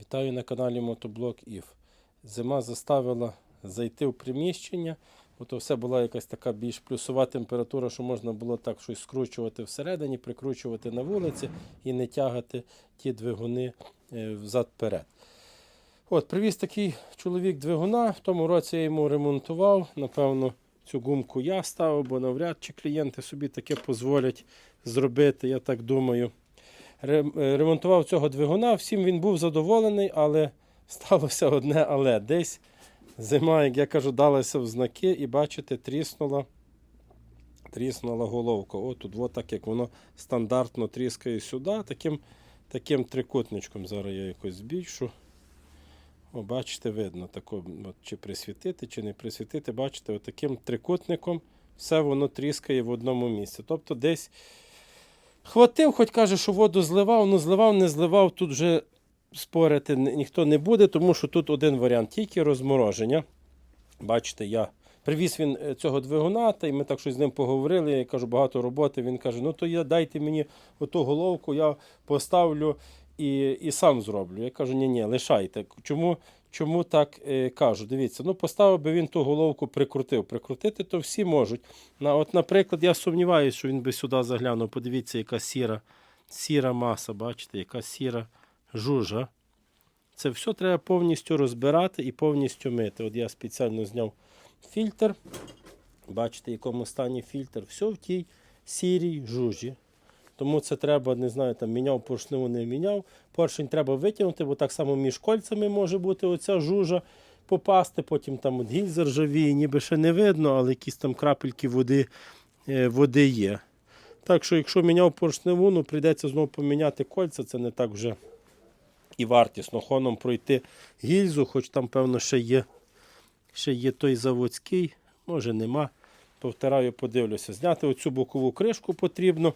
Вітаю на каналі Мотоблок Ів. Зима заставила зайти в приміщення. Ото все була якась така більш плюсова температура, що можна було так щось скручувати всередині, прикручувати на вулиці і не тягати ті двигуни е, взад-перед. От, привіз такий чоловік двигуна. В тому році я йому ремонтував. Напевно, цю гумку я ставив, бо навряд чи клієнти собі таке дозволять зробити, я так думаю. Е, Ремонтував цього двигуна, всім він був задоволений, але сталося одне але. Десь зима, як я кажу, далася в знаки, і бачите, тріснула, тріснула головка. От тут, от так як воно стандартно тріскає сюди, таким, таким трикутничком. Зараз я якось збільшу. О, бачите, видно, тако, от, чи присвітити, чи не присвітити, бачите, от таким трикутником все воно тріскає в одному місці. Тобто десь хватив, хоч каже, що воду зливав, ну зливав, не зливав, тут вже спорити ніхто не буде, тому що тут один варіант, тільки розмороження. Бачите, я привіз він е, цього двигуна, та й ми так щось з ним поговорили. Я кажу, багато роботи. Він каже: ну то я дайте мені оту головку, я поставлю і, і сам зроблю. Я кажу, ні, ні, лишайте. Чому, чому так е, кажу? Дивіться, ну поставив би він ту головку, прикрутив. Прикрутити то всі можуть. На, от, наприклад, я сумніваюся, що він би сюди заглянув. Подивіться, яка сіра, сіра маса, бачите, яка сіра жужа. Це все треба повністю розбирати і повністю мити. От я спеціально зняв фільтр. Бачите, в якому стані фільтр. Все в тій сірій жужі. Тому це треба, не знаю, там міняв поршневу, не міняв. Поршень треба витягнути, бо так само між кольцями може бути оця жужа попасти, потім там от гільза ржавіє, ніби ще не видно, але якісь там крапельки води, е, води є. Так що, якщо міняв поршневу, ну прийдеться знову поміняти кольця, це не так вже і вартісно. Хоном пройти гільзу, хоч там, певно, ще є, ще є той заводський, може нема. Повтораю, подивлюся. Зняти оцю бокову кришку потрібно,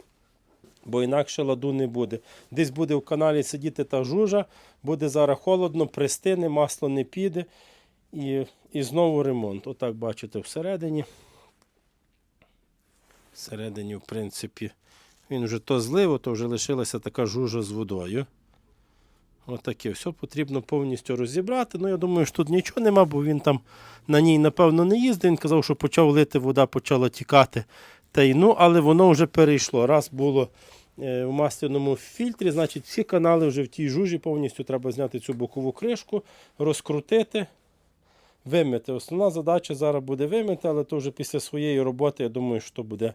бо інакше ладу не буде. Десь буде в каналі сидіти та жужа, буде зараз холодно, пристине, масло не піде. І, і знову ремонт. Отак бачите всередині. Всередині, в принципі, він вже то злив, то вже лишилася така жужа з водою. Отаке все потрібно повністю розібрати. Ну, я думаю, що тут нічого нема, бо він там на ній, напевно, не їздив. Він казав, що почав лити, вода почала тікати. Та й ну, але воно вже перейшло. Раз було е, в масляному фільтрі, значить всі канали вже в тій жужі повністю треба зняти цю бокову кришку, розкрутити, вимити. Основна задача зараз буде вимити, але то вже після своєї роботи, я думаю, що буде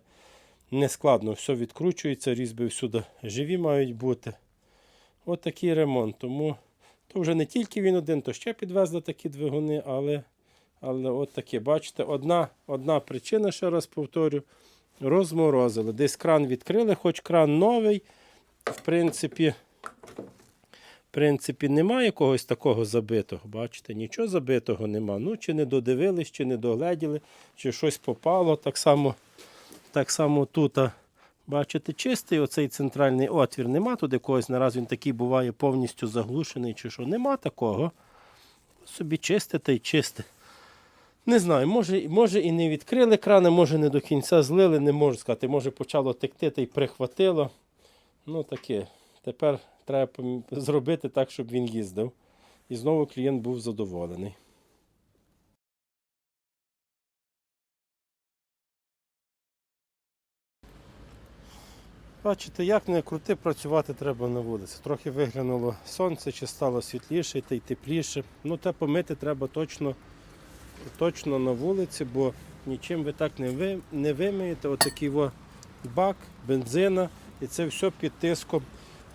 нескладно. Все відкручується, різьби всюди живі мають бути. От такий ремонт. Тому то вже не тільки він один, то ще підвезли такі двигуни, але, але от таке, бачите, одна, одна причина, ще раз повторю, розморозили. Десь кран відкрили, хоч кран новий. В принципі, в принципі, немає якогось такого забитого. Бачите, нічого забитого нема. Ну, чи не додивились, чи не догледіли, чи щось попало. Так само, так само тут. Бачите, чистий оцей центральний отвір. Нема тут якогось, нараз він такий буває повністю заглушений чи що. Нема такого. Собі чисте та й чисте. Не знаю, може, може і не відкрили крани, може не до кінця злили, не можу сказати. Може почало текти та й прихватило. Ну таке. Тепер треба зробити так, щоб він їздив. І знову клієнт був задоволений. Бачите, як не крути, працювати треба на вулиці. Трохи виглянуло сонце, чи стало світліше та й тепліше. Ну, те помити треба точно, точно на вулиці, бо нічим ви так не, ви, не вимиєте. Отакий во бак, бензина, і це все під тиском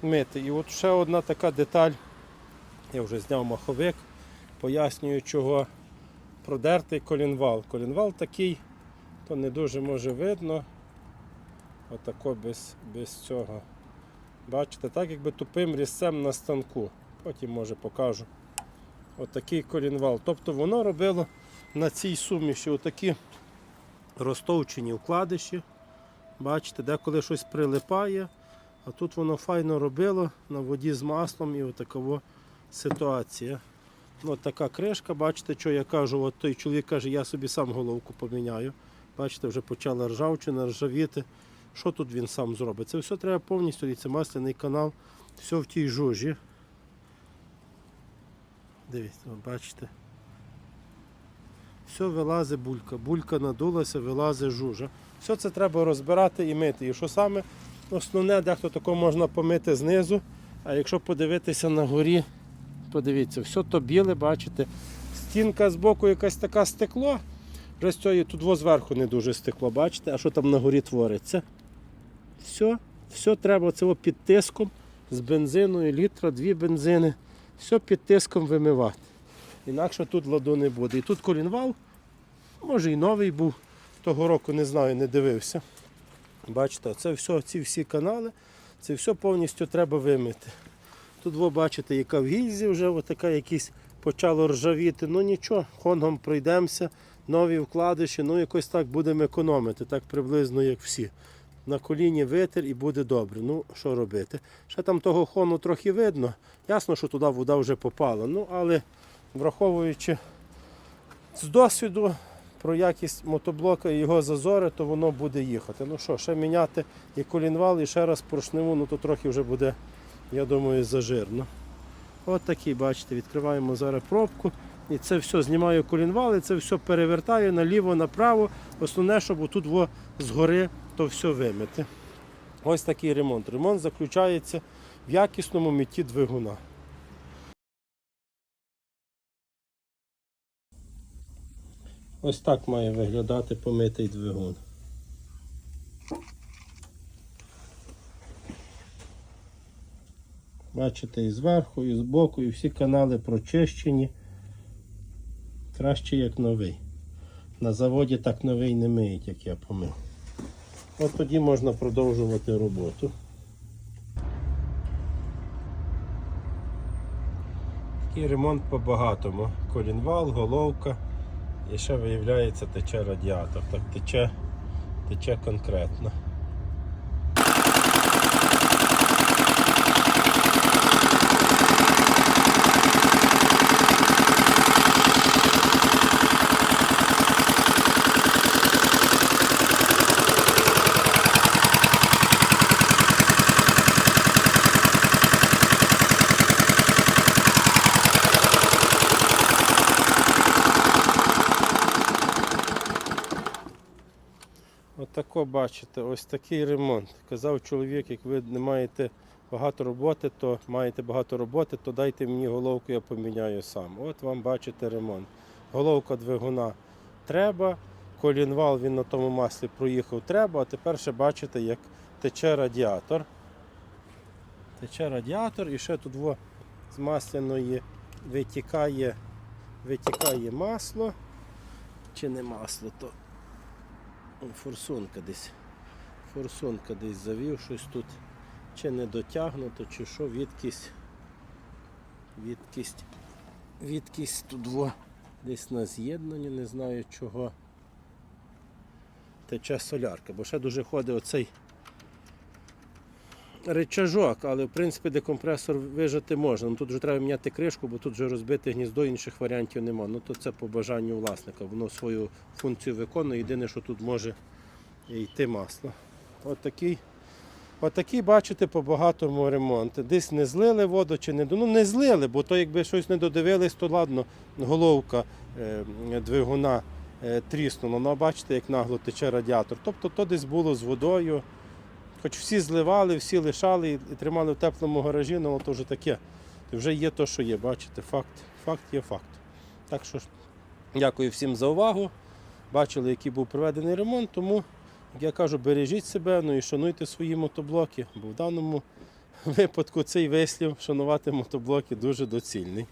мити. І от ще одна така деталь. Я вже зняв маховик, пояснюю, чого продертий колінвал. Колінвал такий, то не дуже може видно. Отако без, без цього. Бачите, так якби тупим різцем на станку. Потім може покажу. Отакий колінвал. Тобто воно робило на цій суміші отакі розтовчені вкладиші. Бачите, деколи щось прилипає, а тут воно файно робило на воді з маслом і отакова ситуація. Ну, От така кришка, бачите, що я кажу, от той чоловік каже, я собі сам головку поміняю. Бачите, вже почала ржавчина, ржавіти. Що тут він сам зробить? Це все треба повністю, це масляний канал, все в тій жужі. Дивіться, бачите. Все вилазить булька. Булька надулася, вилазить жужа. Все це треба розбирати і мити. І що саме основне, дехто тако можна помити знизу, а якщо подивитися на горі, подивіться, все то біле, бачите. Стінка з боку якась така стекло. Вже з цієї тут зверху не дуже стекло, бачите, а що там на горі твориться? Все, все треба це під тиском з бензиною, літра, дві бензини. Все під тиском вимивати. Інакше тут ладу не буде. І тут колінвал, може і новий був. Того року не знаю, не дивився. Бачите, це все, ці всі канали, це все повністю треба вимити. Тут ви бачите, яка в гільзі вже отака якісь почало ржавіти. Ну нічого, хонгом пройдемося, нові вкладиші, ну якось так будемо економити, так приблизно як всі. На коліні витер і буде добре. Ну, що робити? Ще там того хону трохи видно. Ясно, що туди вода вже попала. Ну, але враховуючи з досвіду про якість мотоблока і його зазори, то воно буде їхати. Ну що, ще міняти і колінвал, і ще раз поршневу, ну то трохи вже буде, я думаю, зажирно. От такий, бачите, відкриваємо зараз пробку. І це все знімаю колінвал, і це все перевертаю наліво, направо. Основне, щоб тут згори то все вимити. Ось такий ремонт. Ремонт заключається в якісному митті двигуна. Ось так має виглядати помитий двигун. Бачите, і зверху, і збоку, і всі канали прочищені. Краще як новий. На заводі так новий не миють, як я помив. От тоді можна продовжувати роботу. Такий ремонт по-багатому. Колінвал, головка. І ще виявляється тече радіатор. Так тече, тече конкретно. Отако бачите, ось такий ремонт. Казав чоловік, як ви не маєте багато роботи, то маєте багато роботи, то дайте мені головку, я поміняю сам. От вам бачите ремонт. Головка двигуна треба, колінвал він на тому маслі проїхав треба, а тепер ще бачите, як тече радіатор. Тече радіатор і ще тут з масляної витікає, витікає масло. Чи не масло, то форсунка десь. Форсунка десь завів щось тут. Чи не дотягнуто, чи що, відкість. Відкість. Відкість тут во. Десь на з'єднанні, не знаю чого. Тече солярка, бо ще дуже ходить оцей речажок, але в принципі декомпресор вижити можна. Ну, тут вже треба міняти кришку, бо тут вже розбите гніздо, інших варіантів нема. Ну то це по бажанню власника. Воно свою функцію виконує. Єдине, що тут може йти масло. От такий, бачите, по багатому ремонт. Десь не злили воду чи не ну не злили, бо то якби щось не додивились, то ладно, головка е, двигуна е, тріснула. Ну, бачите, як нагло тече радіатор. Тобто то десь було з водою. Хоч всі зливали, всі лишали і тримали в теплому гаражі, ну то вже таке. Вже є то, що є, бачите, факт, факт є факт. Так що дякую всім за увагу. Бачили, який був проведений ремонт, тому, як я кажу, бережіть себе, ну і шануйте свої мотоблоки, бо в даному випадку цей вислів шанувати мотоблоки дуже доцільний.